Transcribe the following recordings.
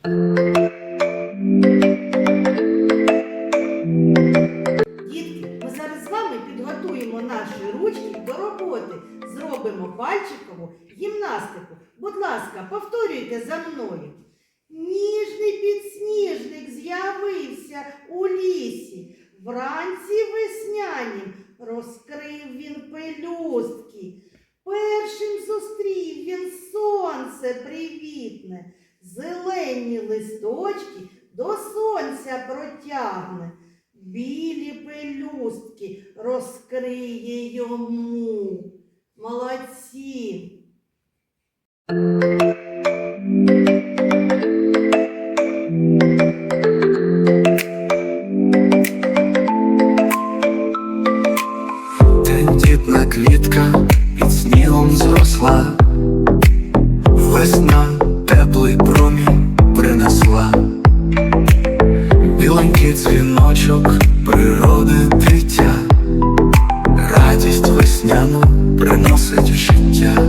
Дітки, ми зараз з вами підготуємо наші ручки до роботи. Зробимо пальчикову гімнастику. Будь ласка, повторюйте за мною. Ніжний підсніжник з'явився у лісі. Вранці веснянім розкрив він пелюстки. Першим зустрів він сонце привітне, зелені листочки до сонця протягне, білі пелюстки розкриє йому. Молодці! Тендітна квітка під снігом зросла, весна теплий принесла, біленький дзвіночок природи дитя, радість весняну приносить в життя,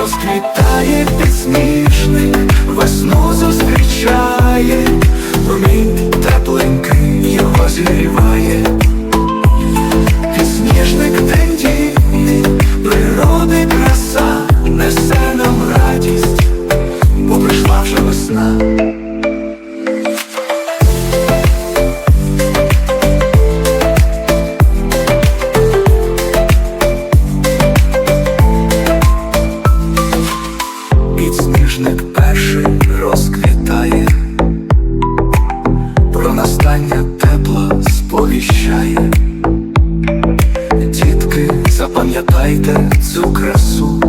розквітає підсніжник, весну зустрічає, промінь тепленький його зігріває. Підсніжник перший розквітає, про настання тепла сповіщає. Дітки, запам'ятайте цю красу,